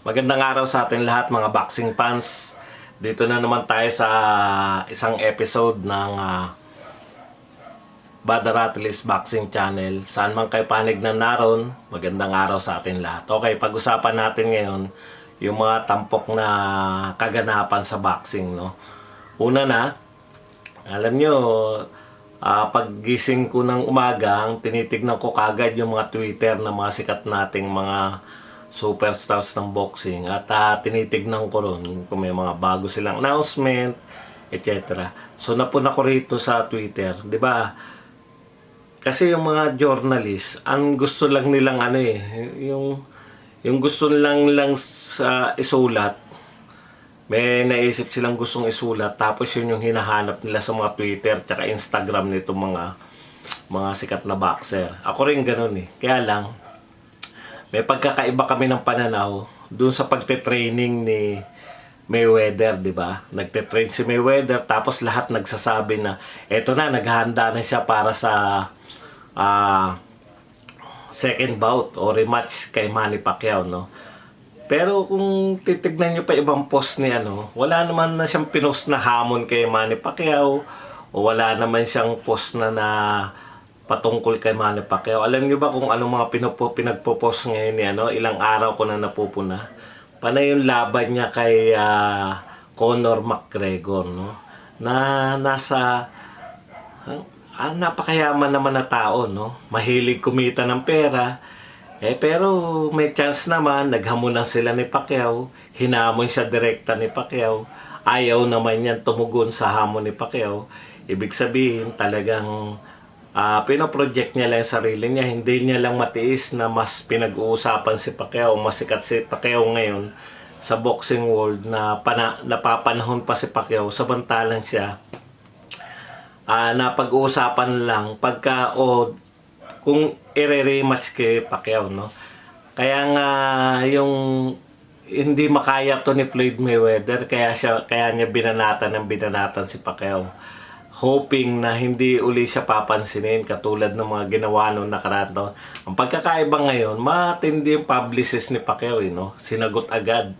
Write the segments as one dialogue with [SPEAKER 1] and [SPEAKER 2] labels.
[SPEAKER 1] Magandang araw sa ating lahat mga boxing fans. Dito na naman tayo sa isang episode ng uh, Bada Rattles Boxing Channel. Saan man kayo panig na naroon, magandang araw sa ating lahat. Okay, pag-usapan natin ngayon yung mga tampok na kaganapan sa boxing. No? Una na, alam nyo, ah paggising ko ng umaga, ang tinitignan ko kagad yung mga Twitter ng mga sikat nating mga superstars ng boxing at ah, tinitignan ko ron kung may mga bago silang announcement, etc. So napuna ko rito sa Twitter, 'di ba? Kasi yung mga journalist, ang gusto lang nilang ano eh, yung yung gusto lang lang sa isulat, may naisip silang gustong isulat tapos yun yung hinahanap nila sa mga Twitter tsaka Instagram nito mga mga sikat na boxer. Ako rin ganun eh. Kaya lang may pagkakaiba kami ng pananaw dun sa pagte-training ni Mayweather, di ba? Nagte-train si Mayweather tapos lahat nagsasabi na eto na naghahanda na siya para sa ah second bout o rematch kay Manny Pacquiao, no? Pero kung titignan nyo pa ibang post ni ano, wala naman na siyang pinost na hamon kay Manny Pacquiao o wala naman siyang post na na patungkol kay Manny Pacquiao. Alam niyo ba kung anong mga pinopo, pinagpo-post ngayon ni ano, ilang araw ko na napupuna? Panay yung laban niya kay ah, Conor McGregor, no? Na nasa ah, napakayaman naman na tao, no? Mahilig kumita ng pera. Eh, pero may chance naman, naghamunan sila ni Pacquiao, hinamon siya direkta ni Pacquiao, ayaw naman yan tumugon sa hamon ni Pacquiao. Ibig sabihin, talagang ah pinoproject niya lang sarili niya, hindi niya lang matiis na mas pinag-uusapan si Pacquiao, mas sikat si Pacquiao ngayon sa boxing world na pana, napapanahon pa si Pacquiao, samantalang siya, ah napag-uusapan lang pagka o kung ire-rematch kay Pacquiao no? Kaya nga yung hindi makaya to ni Floyd Mayweather kaya siya kaya niya binanatan ng binanatan si Pacquiao hoping na hindi uli siya papansinin katulad ng mga ginawa noong nakaraan taon. Ang pagkakaiba ngayon, matindi yung publicist ni Pacquiao, eh, no? Sinagot agad.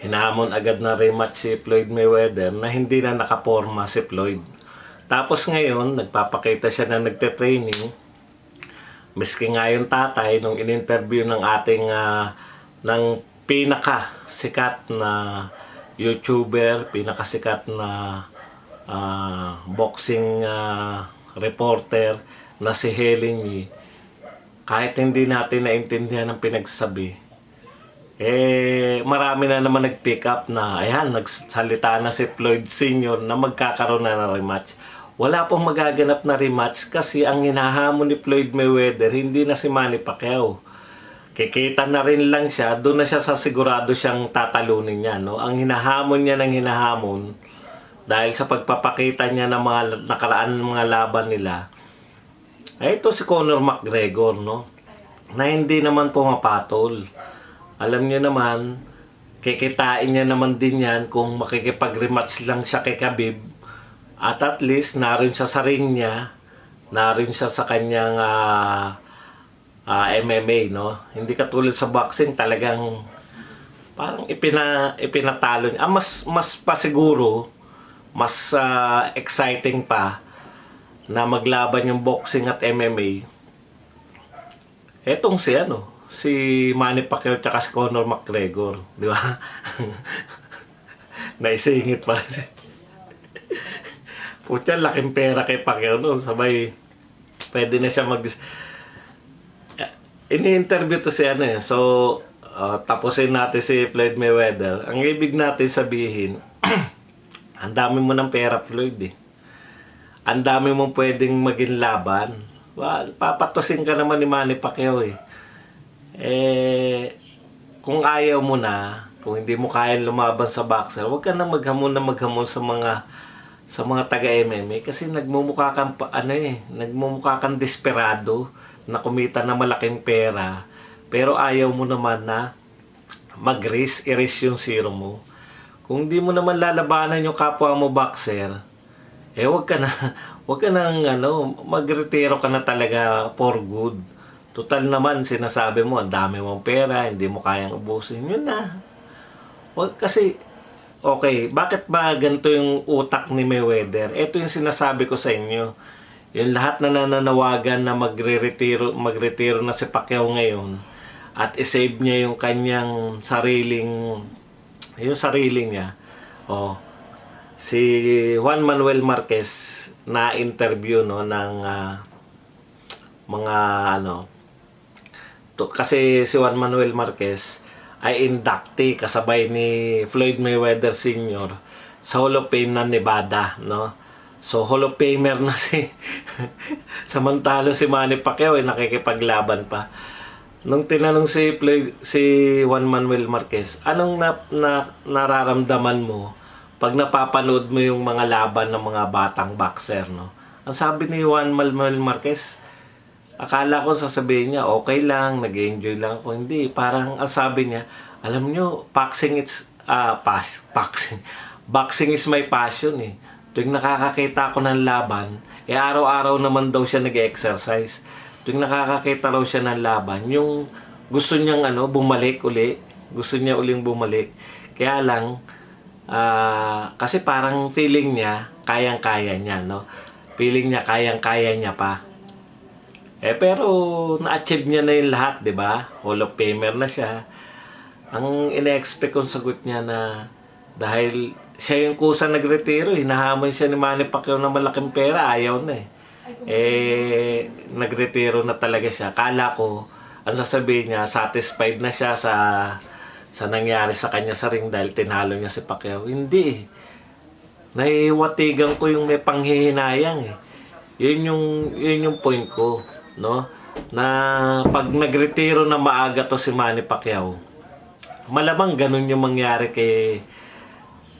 [SPEAKER 1] Hinamon agad na rematch si Floyd Mayweather na hindi na nakaporma si Floyd. Tapos ngayon, nagpapakita siya na nagte-training. Miski nga yung tatay, nung in-interview ng ating ah, ng pinaka sikat na YouTuber, pinakasikat na ah, boxing ah, reporter na si Helen Yee, kahit hindi natin naintindihan ang pinagsabi, eh, marami na naman nag-pick up na, ayan, nagsalita na si Floyd Sr. na magkakaroon na ng rematch. Wala pong magaganap na rematch kasi ang hinahamon ni Floyd Mayweather, hindi na si Manny Pacquiao. Kikita na rin lang siya, doon na siya sa sigurado siyang tatalunin niya. No? Ang hinahamon niya ng hinahamon, dahil sa pagpapakita niya ng mga nakaraan ng mga laban nila, ay ito si Conor McGregor, no? Na hindi naman pumapatol. Alam niyo naman, kikitain niya naman din yan kung makikipag-rematch lang siya kay Khabib. At at least, narin siya sa ring niya, narin siya sa kanyang ah, ah, MMA, no? Hindi katulad sa boxing, talagang parang ipina, ipinatalo niya. Ah, mas, mas pa siguro, mas ah, exciting pa na maglaban yung boxing at MMA. Etong si ano, si Manny Pacquiao tsaka si Conor McGregor, di ba? Naisingit pa rin siya. Putya, laking pera kay Pacquiao noon. Sabay, pwede na siya mag... Ini-interview to si ano eh. So, ah, tapusin natin si Floyd Mayweather. Ang ibig natin sabihin, ang dami mo ng pera, Floyd eh. Ang dami mong pwedeng maging laban. Well, papatusin ka naman ni Manny Pacquiao eh. Eh, kung ayaw mo na, kung hindi mo kaya lumaban sa boxer, huwag ka na maghamon na maghamon sa mga sa mga taga MMA kasi nagmumukha kang ano eh, nagmumukha kang desperado na kumita na malaking pera pero ayaw mo naman na mag-risk, erase yung zero mo. Kung di mo naman lalabanan yung kapwa mo boxer, eh wag ka na, wag ka nang ano, magretiro ka na talaga for good. Total naman, sinasabi mo, ang dami mong pera, hindi mo kayang ubusin. Yun na. Wag kasi, okay, bakit ba ganito yung utak ni Mayweather? Ito yung sinasabi ko sa inyo. Yung lahat na nananawagan na magre-retiro, magretiro na si Pacquiao ngayon at isave niya yung kanyang sariling yung sarili niya. Oh, si Juan Manuel Marquez na interview no ng ah, mga ano to, kasi si Juan Manuel Marquez ay inductee kasabay ni Floyd Mayweather Sr. sa Hall of Fame ng Nevada, no? So, Hall of Famer na si Samantala si Manny Pacquiao ay nakikipaglaban pa. Nung tinanong si Floyd, si Juan Manuel Marquez, anong na, na, nararamdaman mo pag napapanood mo yung mga laban ng mga batang boxer, no? Ang sabi ni Juan Manuel Marquez, Akala ko sasabihin niya, okay lang, nag-enjoy lang ako. Hindi, parang ang sabi niya, alam niyo, boxing it's, ah, pas, boxing, boxing is my passion eh. Tuwing nakakakita ako ng laban, eh araw-araw naman daw siya nag-exercise. Tuwing nakakakita raw siya ng laban, yung gusto niyang ano, bumalik uli. Gusto niya uling bumalik. Kaya lang, ah, kasi parang feeling niya, kayang-kaya niya, no? Feeling niya, kayang-kaya niya pa. Eh pero na-achieve niya na yung lahat, 'di ba? Hall of Famer na siya. Ang ina-expect kong sagot niya na dahil siya yung kusa nagretiro, hinahamon siya ni Manny Pacquiao ng malaking pera, ayaw na eh. Eh, nagretiro na talaga siya. Kala ko, ang sasabihin niya, satisfied na siya sa sa nangyari sa kanya sa ring dahil tinalo niya si Pacquiao. Hindi eh. Naiiwatigan ko yung may panghihinayang eh. Yun yung, yun yung point ko, no? Na pag nagretiro na maaga to si Manny Pacquiao, malamang ganun yung mangyari kay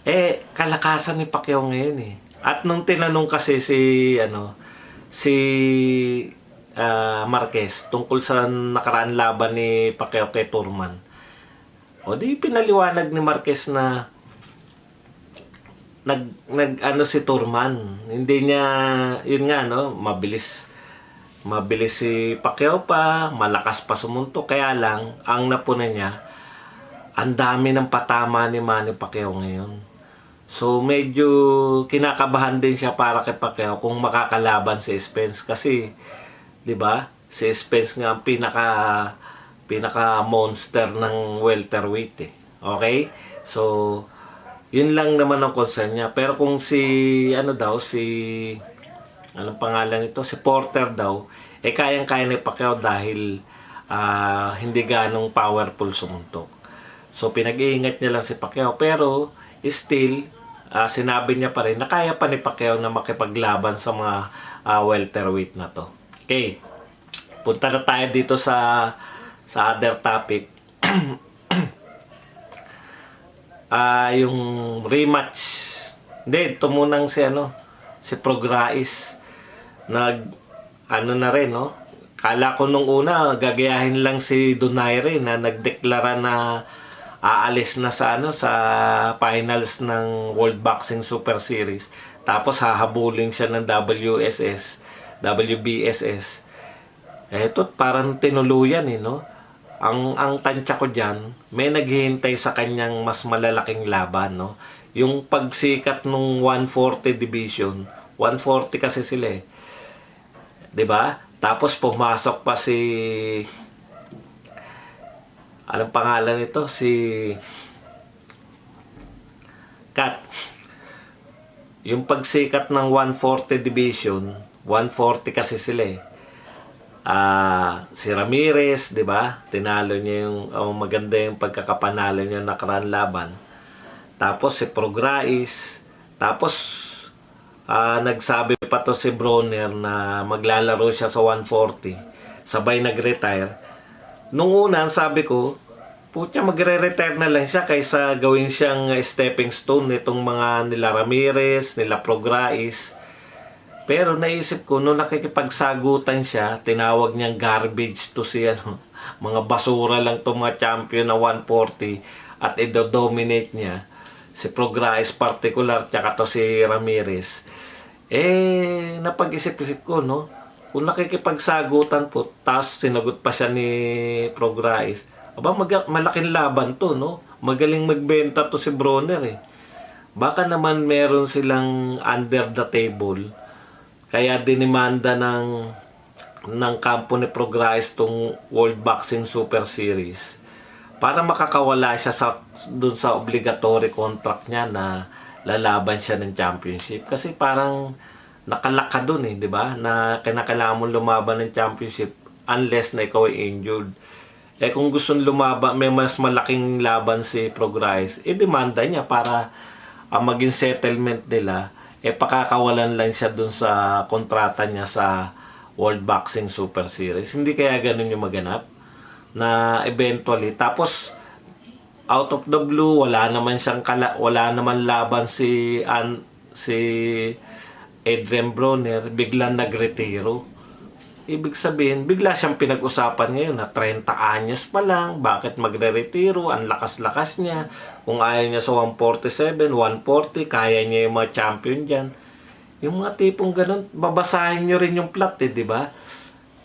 [SPEAKER 1] eh kalakasan ni Pacquiao ngayon eh. At nung tinanong kasi si ano si ah, Marquez tungkol sa nakaraan laban ni Pacquiao kay Turman. O di pinaliwanag ni Marquez na nag nag ano si Turman. Hindi niya yun nga no, mabilis mabilis si Pacquiao pa, malakas pa sumunto kaya lang ang napunan niya ang dami ng patama ni Manny Pacquiao ngayon. So medyo kinakabahan din siya para kay Pacquiao kung makakalaban si Spence kasi 'di ba? Si Spence nga ang pinaka pinaka monster ng welterweight eh. Okay? So yun lang naman ang concern niya. Pero kung si, ano daw, si, anong pangalan nito? Si Porter daw, eh kayang-kaya ni Pacquiao dahil ah, hindi ganong powerful sumuntok. So pinag-iingat niya lang si Pacquiao. Pero still, ah, sinabi niya pa rin na kaya pa ni Pacquiao na makipaglaban sa mga ah, welterweight na to. Okay. Punta na tayo dito sa sa other topic. Ah, yung rematch. Hindi, ito munang si ano, si Prograis. Nag, ano na rin, no? Kala ko nung una, gagayahin lang si Donaire na nagdeklara na aalis na sa ano sa finals ng World Boxing Super Series. Tapos hahabulin siya ng WSS, WBSS. Eto, parang tinuluyan eh, no? Ang ang tansya ko diyan, may naghihintay sa kanyang mas malalaking laban, no? Yung pagsikat nung 140 division, 140 kasi sila eh. 'Di ba? Tapos pumasok pa si Anong pangalan nito? Si Kat. Yung pagsikat ng 140 division, 140 kasi sila eh. Ah, si Ramirez, 'di ba? Tinalo niya yung oh, maganda yung pagkakapanalo niya nakaraan laban. Tapos si Prograis, tapos ah, nagsabi pa to si Bronner na maglalaro siya sa 140. Sabay nag-retire. Nung una, sabi ko, putya magre-retire na lang siya kaysa gawin siyang stepping stone nitong mga nila Ramirez, nila Prograis. Pero naisip ko, nung nakikipagsagutan siya, tinawag niyang garbage to si ano, mga basura lang to mga champion na 140 at i-dominate niya. Si Prograis particular, tsaka to si Ramirez. Eh, napag-isip-isip ko, no? Kung nakikipagsagutan po, tapos sinagot pa siya ni Prograis, aba mag- malaking laban to, no? Magaling magbenta to si Bronner eh. Baka naman meron silang under the table. Kaya dinimanda ng ng kampo ni Prograis tong World Boxing Super Series para makakawala siya sa dun sa obligatory contract niya na lalaban siya ng championship kasi parang nakalaka dun eh, di ba? Na kinakailangan mo lumaban ng championship unless na ikaw ay injured. Eh kung gusto lumaban, may mas malaking laban si Prograis, eh demanda niya para ang maging settlement nila, eh pakakawalan lang siya dun sa kontrata niya sa World Boxing Super Series. Hindi kaya ganun yung maganap? Na eventually, tapos out of the blue, wala naman siyang kala, wala naman laban si an, si Adrian Bronner, biglang nagretiro. Ibig sabihin, bigla siyang pinag-usapan ngayon na 30 anyos pa lang, bakit magre-retiro, ang lakas-lakas niya. Kung ayaw niya sa 147, 140, kaya niya yung mga champion dyan. Yung mga tipong ganun, babasahin niyo rin yung plot eh, di ba?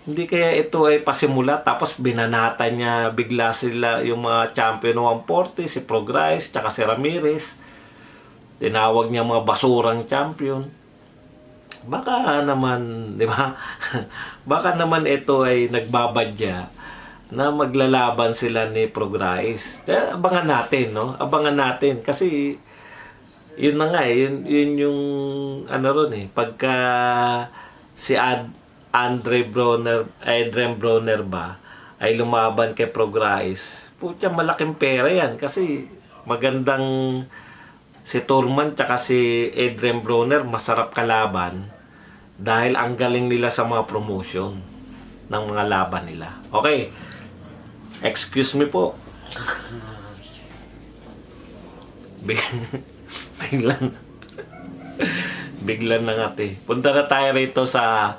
[SPEAKER 1] Hindi kaya ito ay pasimula tapos binanata niya bigla sila yung mga champion ng 140, si Prograis, tsaka si Ramirez. Tinawag niya mga basurang champion. Baka naman, di ba? Baka naman ito ay nagbabadya na maglalaban sila ni Prograis. Abangan natin, no? Abangan natin kasi yun na nga eh, yun, yun yung ano ron eh, pagka si Ad, Andre Broner, Adrian Broner ba, ay lumaban kay Prograis, putya malaking pera yan kasi magandang si Turman tsaka si Adrian Broner masarap kalaban dahil ang galing nila sa mga promotion ng mga laban nila. Okay. Excuse me po. Big- biglang biglang na nga te. Punta na tayo rito sa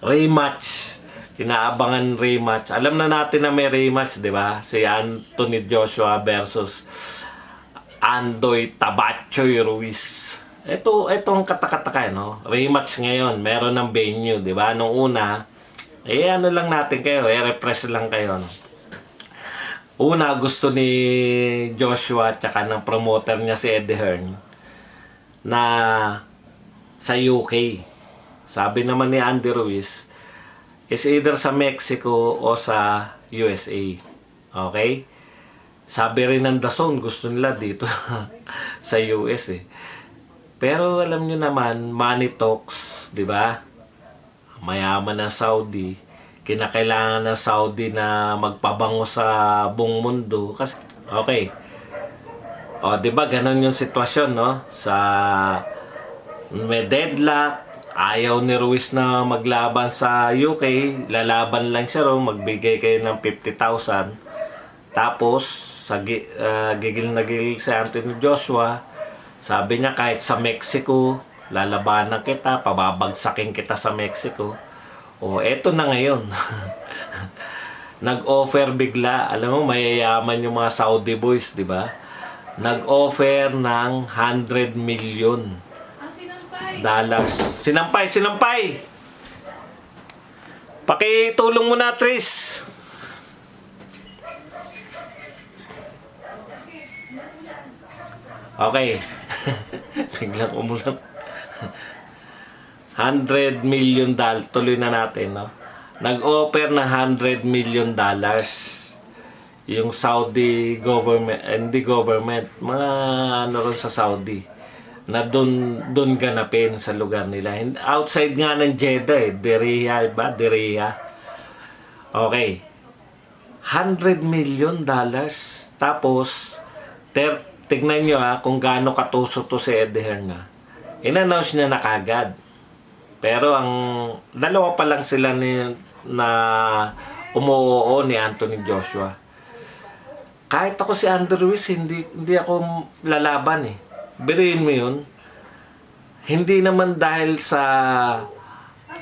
[SPEAKER 1] rematch. Inaabangan rematch. Alam na natin na may rematch, di ba? Si Anthony Joshua versus Andoy Tabachoy Ruiz. Ito, ito ang katakataka, no? Rematch ngayon. Meron ng venue, di ba? Nung una, eh ano lang natin kayo, eh repress lang kayo, no? Una, gusto ni Joshua tsaka ng promoter niya si Eddie Hearn na sa UK. Sabi naman ni Andy Ruiz, is either sa Mexico o sa USA. Okay? Sabi rin ng Dazon, gusto nila dito sa US eh. Pero alam nyo naman, money talks, di ba? Mayaman ng Saudi, kinakailangan ng Saudi na magpabango sa buong mundo. Kasi, okay. O, di ba, ganun yung sitwasyon, no? Sa may deadlock, ayaw ni Ruiz na maglaban sa UK, lalaban lang siya ro, magbigay kayo ng 50,000. Tapos, sa ah, gigil na gigil si Anthony Joshua, sabi niya kahit sa Mexico, lalabanan kita, pababagsakin kita sa Mexico. O, eto na ngayon. Nag-offer bigla, alam mo, mayayaman yung mga Saudi boys, di ba? Nag-offer ng 100 million dollars. Sinampay, sinampay! Pakitulong mo na, Tris. Okay. Biglang umulan. 100 million dollars. Tuloy na natin, no? Nag-offer na 100 million dollars yung Saudi government, eh, hindi government, mga ano ron sa Saudi na doon doon ganapin sa lugar nila. Outside nga ng Jeddah eh, Diriyah ba? Diriyah. Okay. 100 million dollars. Tapos, ter, tignan nyo ha, kung gaano katuso to si Eddie Hearn nga. In-announce niya na kagad. Pero ang dalawa pa lang sila ni, na umuoo ni Anthony Joshua. Kahit ako si Andrew Ruiz, hindi, hindi ako lalaban eh. Biriin mo yun. Hindi naman dahil sa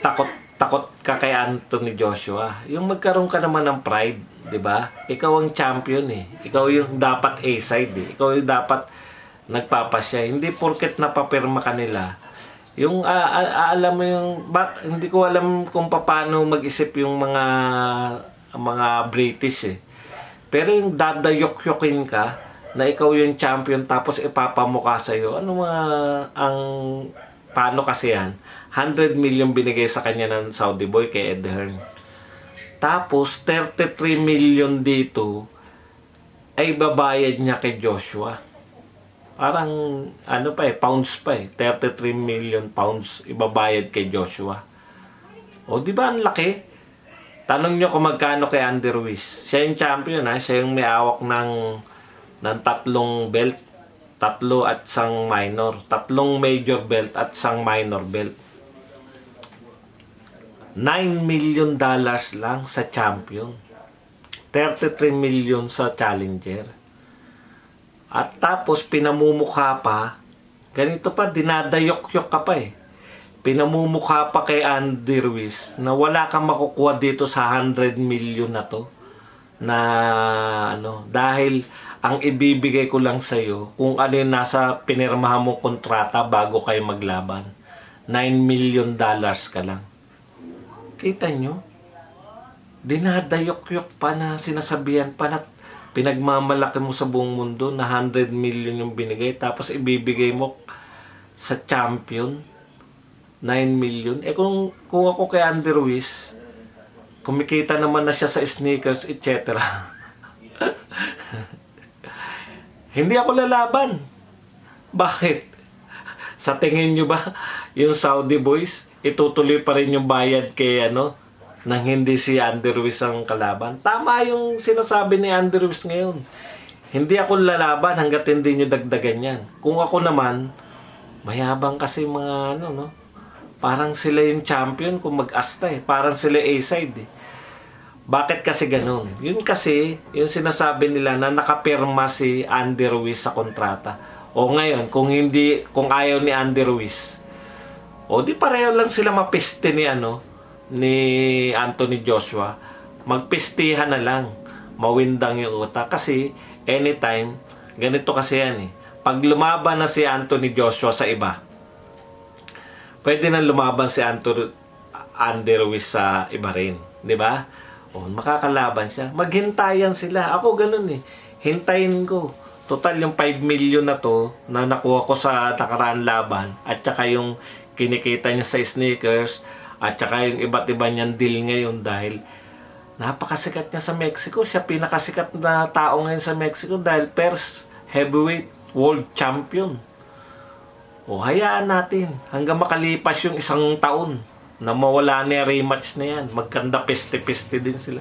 [SPEAKER 1] takot takot ka kay Anthony Joshua. Yung magkaroon ka naman ng pride, 'di ba? Ikaw ang champion eh. Ikaw yung dapat A-side eh. Ikaw yung dapat nagpapasya. Hindi porket napapirma ka nila, Yung ah, alam mo yung bak, hindi ko alam kung paano mag-isip yung mga mga British eh. Pero yung dadayok-yokin ka na ikaw yung champion tapos ipapamukha sa iyo. Ano mga ang paano kasi yan? 100 million binigay sa kanya ng Saudi boy kay Ed Hearn. Tapos 33 million dito ay babayad niya kay Joshua. Parang ano pa eh, pounds pa eh. 33 million pounds ibabayad kay Joshua. O di ba ang laki? Tanong nyo kung magkano kay Andy Ruiz. Siya yung champion ha. Siya yung may awak ng, ng tatlong belt. Tatlo at sang minor. Tatlong major belt at sang minor belt. 9 million dollars lang sa champion. 33 million sa challenger. At tapos pinamumukha pa, ganito pa, dinadayok-yok ka pa eh. Pinamumukha pa kay Andy Ruiz na wala kang makukuha dito sa 100 million na to. Na ano, dahil ang ibibigay ko lang sa iyo kung ano yung nasa pinirmahan mong kontrata bago kayo maglaban. 9 million dollars ka lang. Kita nyo? Dinadayok-yok pa na sinasabihan pa na pinagmamalaki mo sa buong mundo na 100 million yung binigay tapos ibibigay mo sa champion 9 million. Eh kung, kung ako kay Andy Ruiz, kumikita naman na siya sa sneakers, etc. Hindi ako lalaban. Bakit? Sa tingin nyo ba, yung Saudi boys, itutuloy pa rin yung bayad kay ano, nang hindi si Andy Ruiz ang kalaban. Tama yung sinasabi ni Andy Ruiz ngayon. Hindi ako lalaban hanggat hindi nyo dagdagan yan. Kung ako naman, mayabang kasi mga ano, no? Parang sila yung champion kung mag-asta eh. Parang sila A-side eh. Bakit kasi ganun? Yun kasi, yung sinasabi nila na nakapirma si Andy Ruiz sa kontrata. O ngayon, kung hindi, kung ayaw ni Andy Ruiz, o di pareho lang sila mapiste ni ano, ni Anthony Joshua. Magpistihan na lang. Mawindang yung utak. Kasi, anytime, ganito kasi yan eh. Pag lumaban na si Anthony Joshua sa iba, pwede na lumaban si Anthony Andy Ruiz sa iba rin. Di ba? O, makakalaban siya. Maghintayan sila. Ako ganun eh. Hintayin ko. Total yung 5 million na to na nakuha ko sa nakaraan laban at saka yung kinikita niya sa sneakers at saka yung iba't iba niyang deal ngayon dahil napakasikat niya sa Mexico. Siya pinakasikat na tao ngayon sa Mexico dahil first heavyweight world champion. O hayaan natin hanggang makalipas yung isang taon na mawala na yung rematch na yan. Magkanda peste-peste din sila.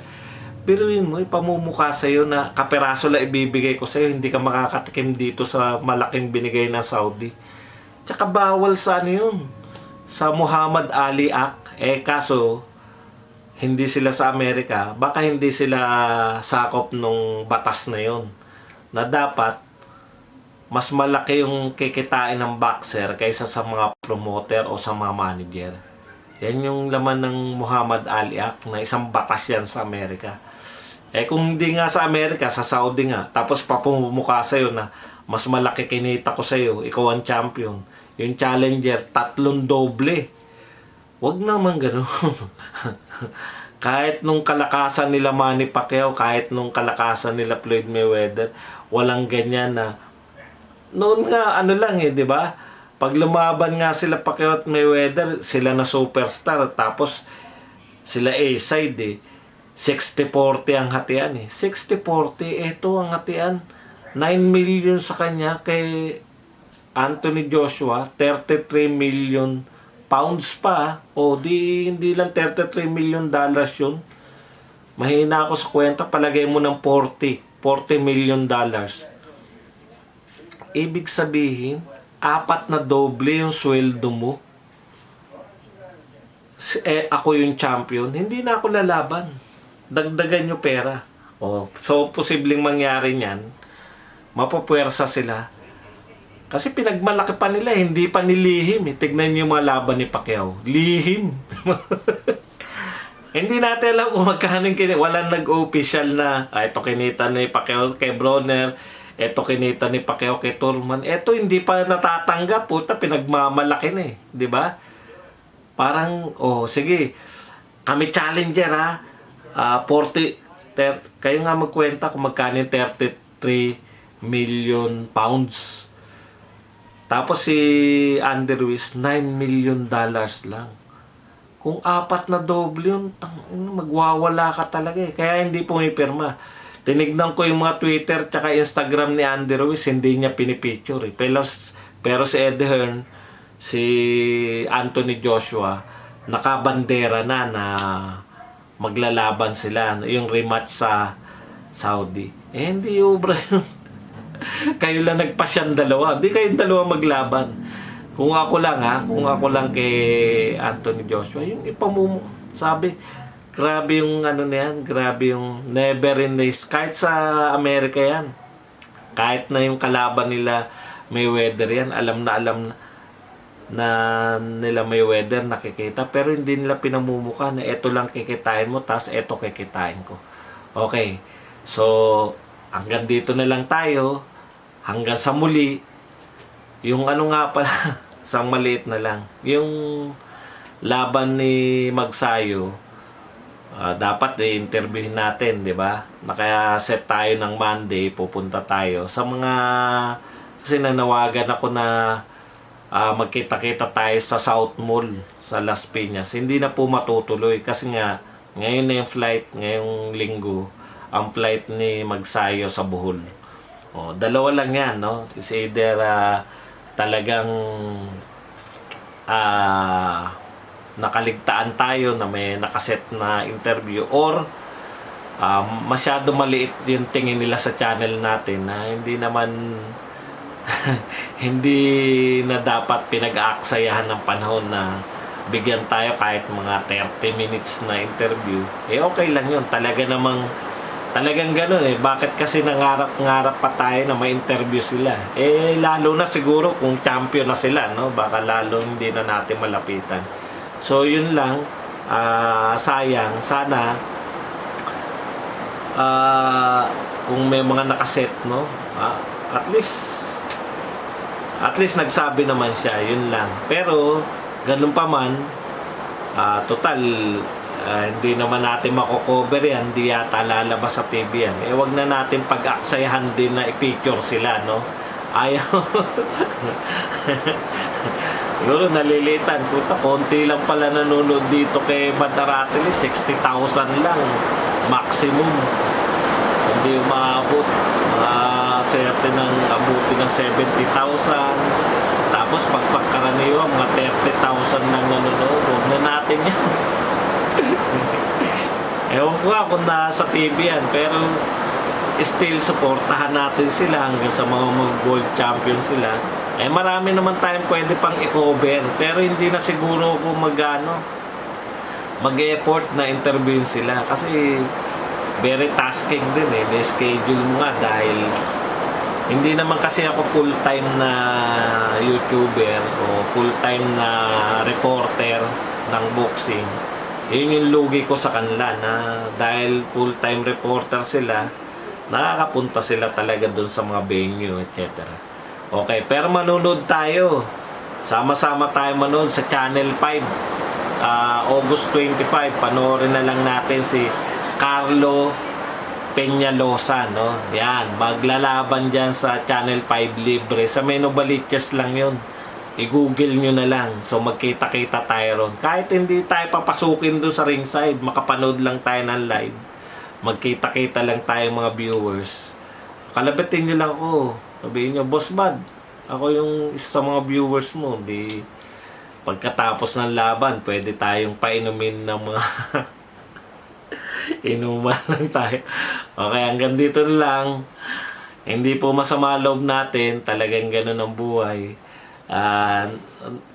[SPEAKER 1] Yun mo, ipamumukha sa'yo na kaperaso lang ibibigay ko sa'yo, hindi ka makakatikim dito sa malaking binigay ng Saudi. Tsaka bawal sa ano yun, sa Muhammad Ali Act. Eh kaso, hindi sila sa Amerika, baka hindi sila sakop nung batas na yon na dapat mas malaki yung kikitain ng boxer kaysa sa mga promoter o sa mga manager. Yan yung laman ng Muhammad Ali Act na isang batas yan sa Amerika. Eh kung hindi nga sa Amerika, sa Saudi nga, tapos papumukha sa'yo na mas malaki kinita ko sa'yo, ikaw ang champion. Yung challenger, tatlong doble. Huwag naman ganun. kahit nung kalakasan nila Manny Pacquiao, kahit nung kalakasan nila Floyd Mayweather, walang ganyan na noon nga ano lang eh, 'di ba? Pag lumaban nga sila Pacquiao at Mayweather, sila na superstar tapos sila A-side eh. 60-40 ang hatian eh. 60-40, ito ang hatian. 9 million sa kanya kay Anthony Joshua, 33 million pounds pa. O di hindi lang 33 million dollars yun. Mahina ako sa kwenta, palagay mo ng 40. 40 million dollars. Ibig sabihin, apat na doble yung sweldo mo. Eh, ako yung champion, hindi na ako lalaban. Dagdagan nyo pera. O, so, posibleng mangyari niyan, mapapwersa sila. Kasi pinagmalaki pa nila, eh, hindi pa nilihim. Eh. Tignan niyo yung mga laban ni Pacquiao. Lihim. hindi natin alam kung magkano yung kini- Walang nag-official na, ah, ito kinita ni Pacquiao kay Bronner, Eto kinita ni Pacquiao kay Turman. Eto hindi pa natatanggap. Puta, pinagmamalaki na eh. Ba? Parang, oh, sige. Kami challenger ha. Ah, 40, ter, kayo nga magkwenta kung magkano yung 33 million pounds. Tapos si Andy Ruiz, 9 million dollars lang. Kung apat na doble yun, magwawala ka talaga eh. Kaya hindi pumipirma. Tinignan ko yung mga Twitter tsaka Instagram ni Andy Ruiz, hindi niya pinipicture eh. Pero, pero si Eddie Hearn, si Anthony Joshua, nakabandera na na maglalaban sila. Yung rematch sa Saudi. Eh, hindi ubra yun. Kayo lang nagpasyan dalawa. Hindi kayong dalawa maglaban. Kung ako lang ha, kung ako lang kay Anthony Joshua, yung ipamumu, sabi, grabe yung ano na yan, grabe yung never in this, kahit sa Amerika yan, kahit na yung kalaban nila Mayweather yan, alam na alam na, na nila Mayweather nakikita, pero hindi nila pinamumuka na eto lang kikitain mo, tas eto kikitain ko. Okay, so hanggang dito na lang tayo, hanggang sa muli, yung ano nga pala, isang maliit na lang. Yung laban ni Magsayo, ah, dapat i-interviewin natin, di ba? Nakaya-set tayo ng Monday, pupunta tayo. Sa mga, kasi nanawagan ako na ah, magkita-kita tayo sa South Mall sa Las Piñas. Hindi na po matutuloy kasi nga, ngayon na yung flight, ngayong linggo, ang flight ni Magsayo sa Bohol. O, dalawa lang yan, no? Is either ah, talagang ah nakaligtaan tayo na may nakaset na interview or ah, masyado maliit yung tingin nila sa channel natin na hindi naman hindi na dapat pinag-aaksayahan ng panahon na bigyan tayo kahit mga 30 minutes na interview eh okay lang yun talaga namang Talagang ganun eh. Bakit kasi nangarap-ngarap pa tayo na ma-interview sila? Eh, lalo na siguro kung champion na sila, no? Baka lalo hindi na natin malapitan. So, yun lang. Ah, sayang. Sana ah, kung may mga nakaset, no? Ah, at least at least nagsabi naman siya, yun lang. Pero, ganun pa man, ah, total, ah, hindi naman natin mako-cover yan, hindi yata lalabas sa TV yan. Eh, wag na natin pag-aksayahan din na i-picture sila, no? Ayaw. Siguro nalilitan. Puta, konti lang pala nanonood dito kay Badaratili. 60,000 lang. Maximum. Hindi umaabot. Mga swerte ng abuti ng 70,000. Tapos pag pagkaraniwan, mga 30,000 nang nanonood. Huwag na natin yan. Ewan ko nga kung nasa TV yan. Pero still supportahan natin sila hanggang sa mga mag gold champion sila. Eh marami naman tayong pwede pang i-cover. Pero hindi na siguro kung magano mag-effort na interviewin sila. Kasi very tasking din eh. May schedule mo nga dahil hindi naman kasi ako full-time na YouTuber o full-time na reporter ng boxing. Yun yung lugi ko sa kanila na dahil full-time reporter sila, nakakapunta sila talaga dun sa mga venue, etc. Okay, pero manonood tayo. Sama-sama tayo manood sa Channel 5. Ah, August 25, panoorin na lang natin si Carlo Peñalosa, no? Yan, maglalaban dyan sa Channel 5 Libre. Sa Menobaliches lang yun. I-google nyo na lang. So, magkita-kita tayo ron. Kahit hindi tayo papasukin doon sa ringside, makapanood lang tayo ng live. Magkita-kita lang tayo mga viewers. Kalabatin nyo lang ako. Sabihin nyo, Boss Bad, ako yung isa sa mga viewers mo. Di, pagkatapos ng laban, pwede tayong painumin ng mga inuman lang tayo. Okay, hanggang dito lang. Hindi po masama loob natin. Talagang ganun ang buhay. Ah,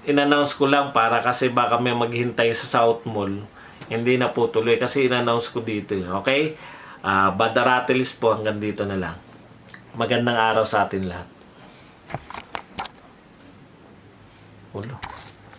[SPEAKER 1] in-announce ko lang para kasi baka may maghintay sa South Mall. Hindi na po tuloy kasi in-announce ko dito. eh. Okay? Ah, Badaratilis po hanggang dito na lang. Magandang araw sa atin lahat. Ulo.